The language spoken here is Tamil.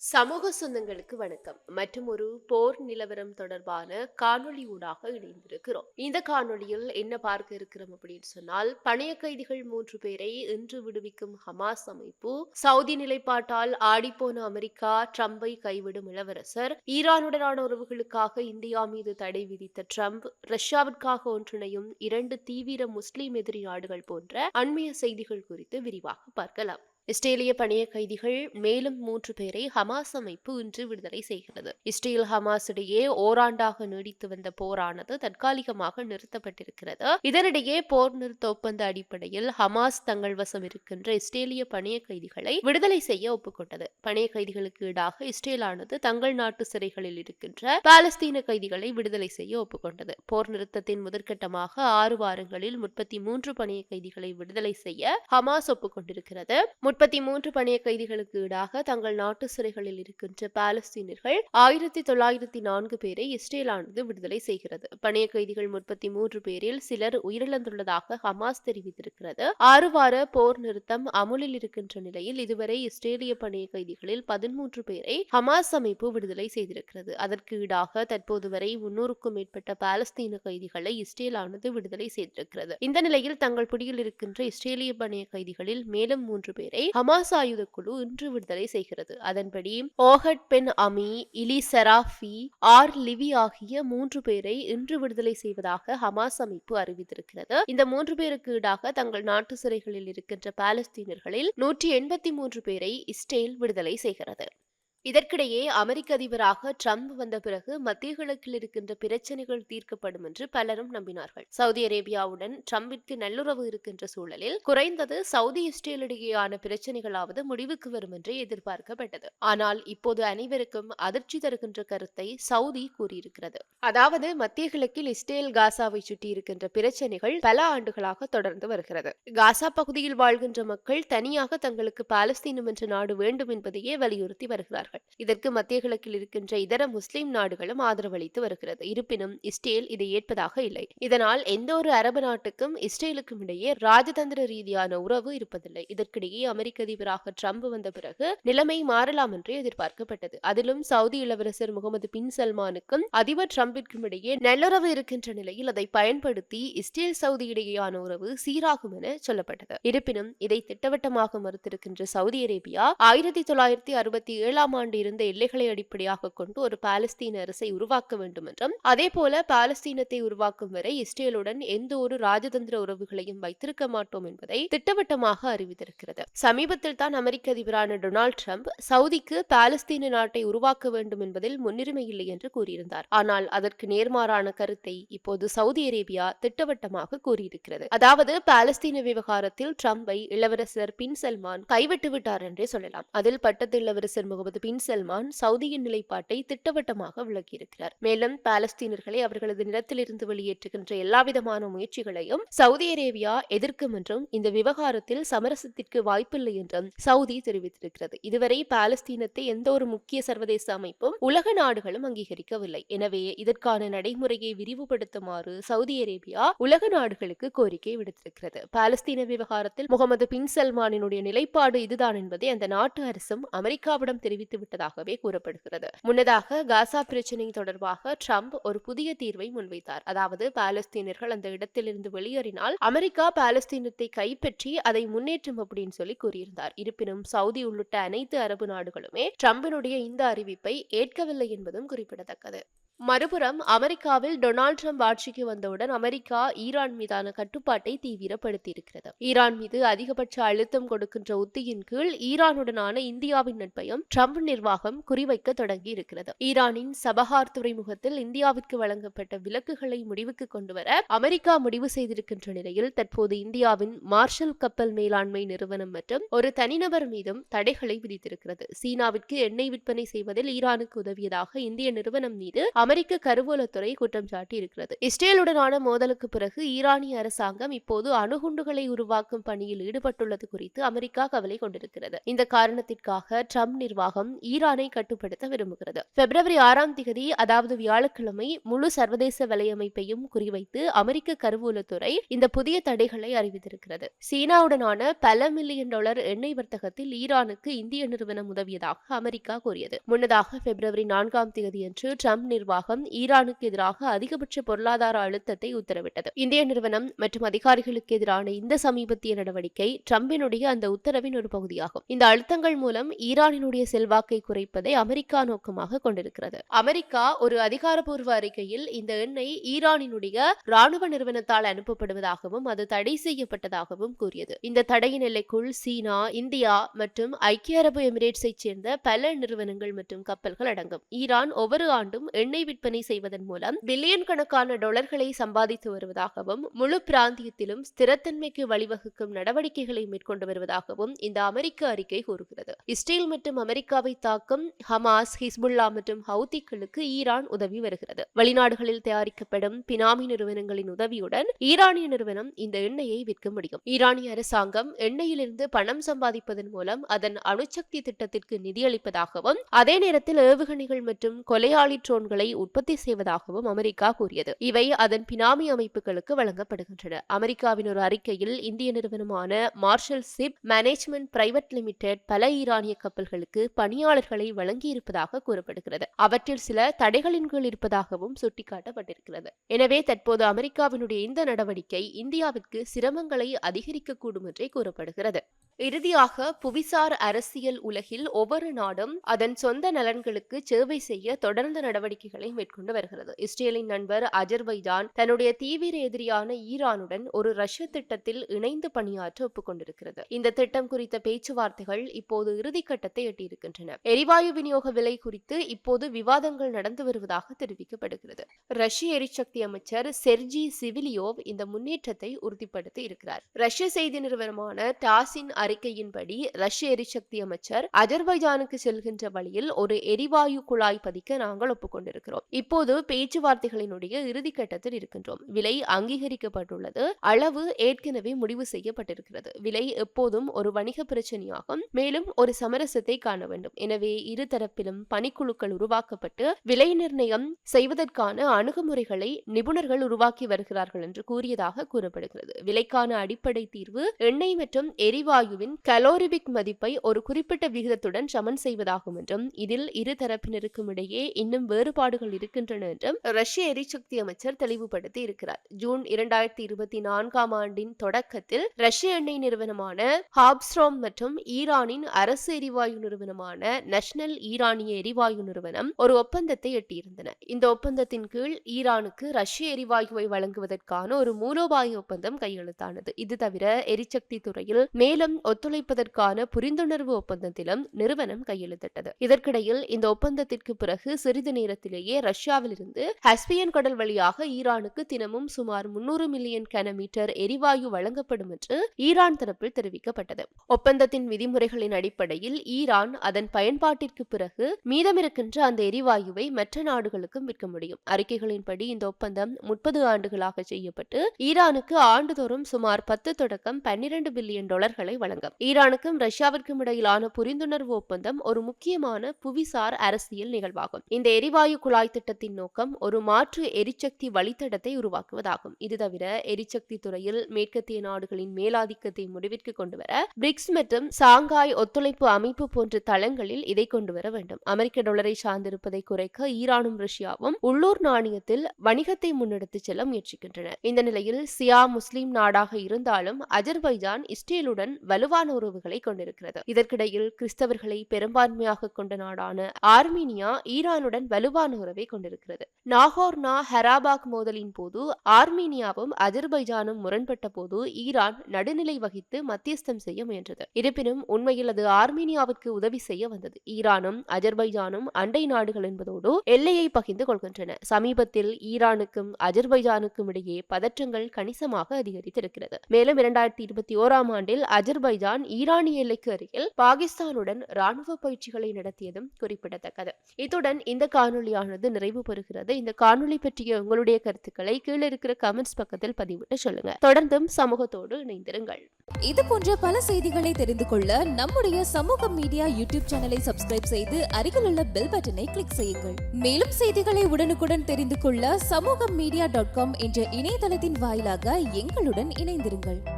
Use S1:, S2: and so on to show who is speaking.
S1: சமூக சொந்தங்களுக்கு வணக்கம். மற்றும் ஒரு போர் நிலவரம் தொடர்பான காணொளி ஊடாக இணைந்திருக்கிறோம். இந்த காணொளியில் என்ன பார்க்க இருக்கிறோம் அப்படின்னு சொன்னால் பணைய கைதிகள் மூன்று பேரை இன்று விடுவிக்கும் ஹமாஸ் அமைப்பு சவுதி நிலைப்பாட்டால் ஆடிப்போன அமெரிக்கா ட்ரம்பை கைவிடும் இளவரசர் ஈரானுடனான உறவுகளுக்காக இந்தியா மீது தடை விதித்த ட்ரம்ப் ரஷ்யாவிற்காக ஒன்றிணையும் இரண்டு தீவிர முஸ்லிம் எதிரி நாடுகள் போன்ற அண்மைய செய்திகள் குறித்து விரிவாக பார்க்கலாம். இஸ்ரேலிய பணிய கைதிகள் மேலும் மூன்று பேரை ஹமாஸ் அமைப்பு இன்று விடுதலை செய்கிறது. இஸ்ரேல் ஹமாஸ் இடையே ஓராண்டாக நீடித்து வந்த போரானது தற்காலிகமாக நிறுத்தப்பட்டிருக்கிறது. இதனிடையே போர் நிறுத்த ஒப்பந்த அடிப்படையில் ஹமாஸ் தங்கள் வசம் இருக்கின்ற இஸ்ரேலிய பணிய கைதிகளை விடுதலை செய்ய ஒப்புக்கொண்டது. பணிய கைதிகளுக்கு ஈடாக இஸ்ரேலானது தங்கள் நாட்டு சிறைகளில் இருக்கின்ற பாலஸ்தீன கைதிகளை விடுதலை செய்ய ஒப்புக்கொண்டது. போர் நிறுத்தத்தின் முதற்கட்டமாக ஆறு வாரங்களில் முப்பத்தி மூன்று பணிய கைதிகளை விடுதலை செய்ய ஹமாஸ் ஒப்புக்கொண்டிருக்கிறது. முப்பத்தி மூன்று பணிய கைதிகளுக்கு ஈடாக தங்கள் நாட்டு சிறைகளில் இருக்கின்ற பாலஸ்தீனர்கள் ஆயிரத்தி தொள்ளாயிரத்தி நான்கு பேரை இஸ்ரேலானது விடுதலை செய்கிறது. பணிய கைதிகள் முப்பத்தி மூன்று பேரில் சிலர் உயிரிழந்துள்ளதாக ஹமாஸ் தெரிவித்திருக்கிறது. ஆறு வார போர் நிறுத்தம் அமுலில் இருக்கின்ற நிலையில் இதுவரை இஸ்ரேலிய பணிய கைதிகளில் பதிமூன்று பேரை ஹமாஸ் அமைப்பு விடுதலை செய்திருக்கிறது. அதற்கு ஈடாக தற்போது வரை முன்னூறுக்கும் மேற்பட்ட பாலஸ்தீன கைதிகளை இஸ்ரேலானது விடுதலை செய்திருக்கிறது. இந்த நிலையில் தங்கள் பிடியில் இருக்கின்ற இஸ்ரேலிய பணிய கைதிகளில் மேலும் மூன்று பேரை ஹமாஸ் ஆயுத குழு இன்று விடுதலை செய்கிறது. அதன்படி Ohad Ben Ami Eli Sharabi Or Levy ஆகிய மூன்று பேரை இன்று விடுதலை செய்வதாக ஹமாஸ் அமைப்பு அறிவித்திருக்கிறது. இந்த மூன்று பேருக்கு ஈடாக தங்கள் நாட்டு சிறைகளில் இருக்கின்ற பாலஸ்தீனர்களில் நூற்றி எண்பத்தி மூன்று பேரை இஸ்ரேல் விடுதலை செய்கிறது. இதற்கிடையே அமெரிக்க அதிபராக ட்ரம்ப் வந்த பிறகு மத்திய கிழக்கில் இருக்கின்ற பிரச்சனைகள் தீர்க்கப்படும் என்று பலரும் நம்பினார்கள். சவுதி அரேபியாவுடன் ட்ரம்பிற்கு நல்லுறவு இருக்கின்ற சூழலில் குறைந்தது சவுதி இஸ்ரேல் இடையேயான பிரச்சனைகளாவது முடிவுக்கு வரும் என்று எதிர்பார்க்கப்பட்டது. ஆனால் இப்போது அனைவருக்கும் அதிர்ச்சி தருகின்ற கருத்தை சவுதி கூறியிருக்கிறது. அதாவது மத்திய கிழக்கில் இஸ்ரேல் காசாவை சுற்றி இருக்கின்ற பிரச்சனைகள் பல ஆண்டுகளாக தொடர்ந்து வருகிறது. காசா பகுதியில் வாழ்கின்ற மக்கள் தனியாக தங்களுக்கு பாலஸ்தீனம் என்ற நாடு வேண்டும் என்பதையே வலியுறுத்தி வருகிறார்கள். வருகிறார்கள் இதற்கு மத்திய கிழக்கில் இருக்கின்ற இதர முஸ்லிம் நாடுகளும் ஆதரவளித்து வருகிறது. இருப்பினும் இஸ்ரேல் இதை ஏற்பதாக இல்லை. இதனால் எந்த ஒரு அரபு நாட்டுக்கும் இஸ்ரேலுக்கும் இடையே ராஜதந்திர ரீதியான உறவு இருப்பதில்லை. இதற்கிடையே அமெரிக்க அதிபராக ட்ரம்ப் வந்த பிறகு நிலைமை மாறலாம் என்று எதிர்பார்க்கப்பட்டது. அதிலும் சவுதி இளவரசர் முகமது பின் சல்மானுக்கும் அதிபர் டிரம்பிற்கும் இடையே நல்லுறவு இருக்கின்ற நிலையில் அதை பயன்படுத்தி இஸ்ரேல் சவுதி இடையேயான உறவு சீராகும் என சொல்லப்பட்டது. இருப்பினும் இதை திட்டவட்டமாக மறுத்திருக்கின்ற சவுதி அரேபியா ஆயிரத்தி தொள்ளாயிரத்தி அறுபத்தி ஏழாம் ஆண்டு இருந்த எல்லைகளை அடிப்படையாக கொண்டு ஒரு பாலஸ்தீன அரசை உருவாக்க வேண்டும் என்றும் அதே போல பாலஸ்தீனத்தை உருவாக்கும் வரை இஸ்ரேலுடன் எந்த ஒரு ராஜதந்திர உறவுகளையும் வைத்திருக்க மாட்டோம் என்பதை திட்டவட்டமாக அறிவித்திருக்கிறது. சமீபத்தில் தான் அமெரிக்க அதிபரான டொனால்ட் ட்ரம்ப் சவுதிக்கு பாலஸ்தீன நாட்டை உருவாக்க வேண்டும் என்பதில் முன்னுரிமை இல்லை என்று கூறியிருந்தார். ஆனால் அதற்கு நேர்மாறான கருத்தை இப்போது சவுதி அரேபியா திட்டவட்டமாக கூறியிருக்கிறது. அதாவது பாலஸ்தீன விவகாரத்தில் ட்ரம்பை இளவரசர் பின் சல்மான் கைவிட்டு விட்டார் என்றே சொல்லலாம். அதில் பட்டத்து இளவரசர் முகமது பின் சல்மான் சவுதியின் நிலைப்பாட்டை திட்டவட்டமாக விளக்கியிருக்கிறார். மேலும் பாலஸ்தீனர்களை அவர்களது நிலத்திலிருந்து வெளியேற்றுகின்ற எல்லாவிதமான முயற்சிகளையும் சவுதி அரேபியா எதிர்க்கும் என்றும் இந்த விவகாரத்தில் சமரசத்திற்கு வாய்ப்பில்லை என்றும் சவுதி தெரிவித்திருக்கிறது. இதுவரை பாலஸ்தீனத்தை எந்த ஒரு முக்கிய சர்வதேச அமைப்பும் உலக நாடுகளும் அங்கீகரிக்கவில்லை. எனவே இதற்கான நடைமுறையை விரிவுபடுத்துமாறு சவுதி அரேபியா உலக நாடுகளுக்கு கோரிக்கை விடுத்திருக்கிறது. பாலஸ்தீன விவகாரத்தில் முகமது பின் சல்மானினுடைய நிலைப்பாடு இதுதான் என்பதை அந்த நாட்டு அரசும் அமெரிக்காவிடம் தெரிவித்து விட்டதாகவே கூறப்படுகிறது. முன்னதாக காசா பிரச்சினை தொடர்பாக ட்ரம்ப் ஒரு புதிய தீர்வை முன்வைத்தார். அதாவது பாலஸ்தீனர்கள் அந்த இடத்திலிருந்து வெளியேறினால் அமெரிக்கா பாலஸ்தீனத்தை கைப்பற்றி அதை முன்னேற்றும் அப்படின்னு சொல்லி கூறியிருந்தார். இருப்பினும் சவுதி உள்ளிட்ட அனைத்து அரபு நாடுகளுமே ட்ரம்பினுடைய இந்த அறிவிப்பை ஏற்கவில்லை என்பதும் குறிப்பிடத்தக்கது. மறுபுறம் அமெரிக்காவில் டொனால்ட் ட்ரம்ப் ஆட்சிக்கு வந்தவுடன் அமெரிக்கா ஈரான் மீதான கட்டுப்பாட்டை தீவிரப்படுத்தியிருக்கிறது. ஈரான் மீது அதிகபட்ச அழுத்தம் கொடுக்கின்ற உத்தியின் கீழ் ஈரானுடனான இந்தியாவின் நட்பையும் ட்ரம்ப் நிர்வாகம் குறிவைக்க தொடங்கி இருக்கிறது ஈரானின் சபஹார் துறைமுகத்தில் இந்தியாவிற்கு வழங்கப்பட்ட விலக்குகளை முடிவுக்கு கொண்டுவர அமெரிக்கா முடிவு செய்திருக்கின்ற நிலையில் தற்போது இந்தியாவின் மார்ஷல் கப்பல் மேலாண்மை நிறுவனம் மற்றும் ஒரு தனிநபர் மீதும் தடைகளை விதித்திருக்கிறது. சீனாவிற்கு எண்ணெய் விற்பனை செய்வதில் ஈரானுக்கு உதவியதாக இந்திய நிறுவனம் மீது அமெரிக்க கருவூலத்துறை குற்றம் சாட்டி இருக்கிறது. இஸ்ரேலுடனான மோதலுக்கு பிறகு ஈரானிய அரசாங்கம் இப்போது அணுகுண்டுகளை உருவாக்கும் பணியில் ஈடுபட்டுள்ளது குறித்து அமெரிக்கா கவலை கொண்டிருக்கிறது. இந்த காரணத்திற்காக ட்ரம்ப் நிர்வாகம் ஈரானை கட்டுப்படுத்த விரும்புகிறது. பிப்ரவரி ஆறாம் தேதி அதாவது வியாழக்கிழமை முழு சர்வதேச வலையமைப்பையும் குறிவைத்து அமெரிக்க கருவூலத்துறை இந்த புதிய தடைகளை அறிவித்திருக்கிறது. சீனாவுடனான பல மில்லியன் டாலர் எண்ணெய் வர்த்தகத்தில் ஈரானுக்கு இந்திய நிறுவனம் உதவியதாக அமெரிக்கா கூறியது. முன்னதாக பிப்ரவரி நான்காம் தேதியன்று ட்ரம்ப் நிர்வாகம் ஈரானுக்கு எதிராக அதிகபட்ச பொருளாதார அழுத்தத்தை உத்தரவிட்டது. இந்திய நிறுவனம் மற்றும் அதிகாரிகளுக்கு எதிரான இந்த சமீபத்திய நடவடிக்கை டிரம்பினுடைய அந்த உத்தரவின் ஒரு பகுதியாகும். இந்த அழுத்தங்கள் மூலம் ஈரானினுடைய செல்வாக்கை குறைப்பதை அமெரிக்கா நோக்கமாக கொண்டிருக்கிறது. அமெரிக்கா ஒரு அதிகாரப்பூர்வ அறிக்கையில் இந்த எண்ணெய் ஈரானினுடைய ராணுவ நிறுவனத்தால் அனுப்பப்படுவதாகவும் அது தடை செய்யப்பட்டதாகவும் கூறியது. இந்த தடையின் எல்லைக்குள் சீனா இந்தியா மற்றும் ஐக்கிய அரபு எமிரேட்ஸை சேர்ந்த பல நிறுவனங்கள் மற்றும் கப்பல்கள் அடங்கும். ஈரான் ஒவ்வொரு ஆண்டும் எண்ணெய் விற்பனை செய்வதன் மூலம் பில்லியன் கணக்கான டாலர்களை சம்பாதித்து வருவதாகவும் முழு பிராந்தியத்திலும் ஸ்திரத்தன்மைக்கு வழிவகுக்கும் நடவடிக்கைகளை மேற்கொண்டு வருவதாகவும் இந்த அமெரிக்க அறிக்கை கூறுகிறது. இஸ்ரேல் மற்றும் அமெரிக்காவை தாக்கும் ஹமாஸ் ஹிஸ்புல்லா மற்றும் ஹவுதிகளுக்கு ஈரான் உதவி வருகிறது. வெளிநாடுகளில் தயாரிக்கப்படும் பினாமி நிறுவனங்களின் உதவியுடன் ஈரானிய நிறுவனம் இந்த எண்ணெயை விற்க முடியும். ஈரானிய அரசாங்கம் எண்ணெயிலிருந்து பணம் சம்பாதிப்பதன் மூலம் அதன் அணுசக்தி திட்டத்திற்கு நிதியளிப்பதாகவும் அதே நேரத்தில் ஏவுகணைகள் மற்றும் கொலையாளி ட்ரோன்களை உற்பத்தி செய்வதாகவும் அமெரிக்கா கூறியது. இவை அதன் பினாமி அமைப்புகளுக்கு வழங்கப்படுகின்றன. அமெரிக்காவின் ஒரு அறிக்கையில் இந்திய நிறுவனமான Marshal ship management private limited பல ஈரானிய கப்பல்களுக்கு பணியாளர்களை வழங்கியிருப்பதாக கூறப்படுகிறது. அவற்றில் சில தடைகளின் கீழ் இருப்பதாகவும் சுட்டிக்காட்டப்பட்டிருக்கிறது. எனவே தற்போது அமெரிக்காவினுடைய இந்த நடவடிக்கை இந்தியாவிற்கு சிரமங்களை அதிகரிக்கக்கூடும் என்றே கூறப்படுகிறது. இறுதியாக புவிசார் அரசியல் உலகில் ஒவ்வொரு நாடும் அதன் சொந்த நலன்களுக்கு சேவை செய்ய தொடர்ந்து நடவடிக்கைகளை மேற்கொண்டு வருகிறது. இஸ்ரேலின் நண்பர் அஜர்பைஜான் தன்னுடைய தீவிர எதிரியான ஈரானுடன் ஒரு ரஷ்ய திட்டத்தில் இணைந்து பணியாற்ற ஒப்புக்கொண்டிருக்கிறது. இந்த திட்டம் குறித்த பேச்சுவார்த்தைகள் இப்போது இறுதிக்கட்டத்தை எட்டியிருக்கின்றன. எரிவாயு விநியோக விலை குறித்து இப்போது விவாதங்கள் நடந்து வருவதாக தெரிவிக்கப்படுகிறது. ரஷ்ய எரிசக்தி அமைச்சர் செர்ஜி சிவிலியோவ் இந்த முன்னேற்றத்தை உறுதிப்படுத்தி இருக்கிறார். ரஷ்ய செய்தி நிறுவனமான டாஸின் அறிக்கையின்படி ரஷ்ய எரிசக்தி அமைச்சர் அஜர்பைஜானுக்கு செல்கின்ற வழியில் ஒரு எரிவாயு குழாய் பதிக்க நாங்கள் ஒப்புக்கொண்டிருக்கிறோம். இப்போது பேச்சுவார்த்தைகளினுடைய இறுதிக்கட்டத்தில் இருக்கின்றோம். விலை அங்கீகரிக்கப்பட்டுள்ளது. அளவு ஏற்கனவே முடிவு செய்யப்பட்டிருக்கிறது. விலை எப்போதும் ஒரு வணிக பிரச்சனையாகும். மேலும் ஒரு சமரசத்தை காண வேண்டும். எனவே இரு தரப்பிலும் பணிக்குழுக்கள் உருவாக்கப்பட்டு விலை நிர்ணயம் செய்வதற்கான அணுகுமுறைகளை நிபுணர்கள் உருவாக்கி வருகிறார்கள் என்று கூறியதாக கூறப்படுகிறது. விலைக்கான அடிப்படை தீர்வு எண்ணெய் மற்றும் எரிவாயுவின் கலோரிபிக் மதிப்பை ஒரு குறிப்பிட்ட விகிதத்துடன் சமன் செய்வதாகும் என்றும் இதில் இரு தரப்பினருக்கும் இடையே இன்னும் வேறுபாடு வேறுபாடுகள் இருக்கின்றன என்றும் ரஷ்ய எரிசக்தி அமைச்சர் தெளிவுபடுத்தி இருக்கிறார். ஜூன் இரண்டாயிரத்தி இருபத்தி நான்காம் ஆண்டின் தொடக்கத்தில் ரஷ்ய எண்ணெய் நிறுவனமான ஹாப்ஸ்ரோம் மற்றும் ஈரானின் அரசு எரிவாயு நிறுவனமான நேஷனல் ஈரானிய எரிவாயு நிறுவனம் ஒரு ஒப்பந்தத்தை எட்டியிருந்தன. இந்த ஒப்பந்தத்தின் கீழ் ஈரானுக்கு ரஷ்ய எரிவாயுவை வழங்குவதற்கான ஒரு மூலோபாய ஒப்பந்தம் கையெழுத்தானது. இது தவிர எரிசக்தி துறையில் மேலும் ஒத்துழைப்பதற்கான புரிந்துணர்வு ஒப்பந்தத்திலும் நிறுவனம் கையெழுத்திட்டது. இதற்கிடையில் இந்த ஒப்பந்தத்திற்கு பிறகு சிறிது நேரத்திலேயே ரஷ்யாவிலிருந்து ஹஸ்பியன் கடல் வழியாக ஈரானுக்கு தினமும் சுமார் முன்னூறு மில்லியன் கனமீட்டர் எரிவாயு வழங்கப்படும் என்று ஈரான் தரப்பில் தெரிவிக்கப்பட்டது. ஒப்பந்தத்தின் விதிமுறைகளின் அடிப்படையில் ஈரான் அதன் பயன்பாட்டிற்கு பிறகு மீதமிருக்கின்ற அந்த எரிவாயுவை மற்ற நாடுகளுக்கும் விற்க முடியும். அறிக்கைகளின்படி இந்த ஒப்பந்தம் முப்பது ஆண்டுகளாக செய்யப்பட்டு ஈரானுக்கு ஆண்டுதோறும் சுமார் பத்து தொடக்கம் பன்னிரண்டு பில்லியன் டாலர்களை வழங்கும். ஈரானுக்கும் ரஷ்யாவிற்கும் இடையிலான புரிந்துணர்வு ஒப்பந்தம் ஒரு முக்கியமான புவிசார் அரசியல் நிகழ்வாகும். இந்த எரிவாயு குழாய் திட்டத்தின் நோக்கம் ஒரு மாற்று எரிசக்தி வழித்தடத்தை உருவாக்குவதாகும். இது தவிர எரிசக்தி துறையில் மேற்கத்திய நாடுகளின் மேலாதிக்கத்தை முடிவிற்கு கொண்டுவர பிரிக்ஸ் மற்றும் சாங்காய் ஒத்துழைப்பு அமைப்பு போன்ற தளங்களில் இதை கொண்டுவர வேண்டும். அமெரிக்க டாலரை சார்ந்திருப்பதை குறைக்க ஈரானும் ரஷ்யாவும் உள்ளூர் நாணயத்தில் வணிகத்தை முன்னெடுத்துச் செல்ல முயற்சிக்கின்றன. இந்த நிலையில் சியா முஸ்லிம் நாடாக இருந்தாலும் அஜர்பைஜான் இஸ்ரேலுடன் வலுவான உறவுகளை கொண்டிருக்கிறது. இதற்கிடையில் கிறிஸ்தவர்களை பெரும்பான்மையாக கொண்ட நாடான ஆர்மீனியா ஈரானுடன் வலுவான உறவை கொண்டிருக்கிறது. நாகோர்னா ஹெராபாக் மோதலின் போது ஆர்மீனியாவும் அஜர்பைஜானும் முரண்பட்ட போது ஈரான் நடுநிலை வகித்து மத்தியஸ்தம் செய்ய முயன்றது. இருப்பினும் உண்மையில் அது ஆர்மீனியாவுக்கு உதவி செய்ய வந்தது. ஈரானும் அஜர்பைஜானும் அண்டை நாடுகள் என்பதோடு எல்லையை பகிர்ந்து கொள்கின்றன. சமீபத்தில் ஈரானுக்கும் அஜர்பைஜானுக்கும் இடையே பதற்றங்கள் கணிசமாக அதிகரித்திருக்கிறது. மேலும் இரண்டாயிரத்தி இருபத்தி ஓராம் ஆண்டில் அஜர்பைஜான் ஈரானிய எல்லைக்கு அருகில் பாகிஸ்தானுடன் ராணுவ பயிற்சிகளை நடத்தியதும் குறிப்பிடத்தக்கது. இத்துடன் இந்த காணொலியானது காணொளியானது நிறைவு பெறுகிறது. இந்த காணொளி பற்றிய உங்களுடைய கருத்துக்களை கீழே இருக்கிற கமெண்ட்ஸ் பக்கத்தில் பதிவிட்டு சொல்லுங்க. தொடர்ந்தும் சமூகத்தோடு இணைந்திருங்கள்.
S2: இது போன்ற பல செய்திகளை தெரிந்து கொள்ள நம்முடைய சமூக மீடியா யூடியூப் சேனலை சப்ஸ்கிரைப் செய்து அருகிலுள்ள பெல் பட்டனை கிளிக் செய்யுங்கள். மேலும் செய்திகளை உடனுக்குடன் தெரிந்து கொள்ள சமூக மீடியா டாட் காம் என்ற இணையதளத்தின் வாயிலாக எங்களுடன் இணைந்திருங்கள்.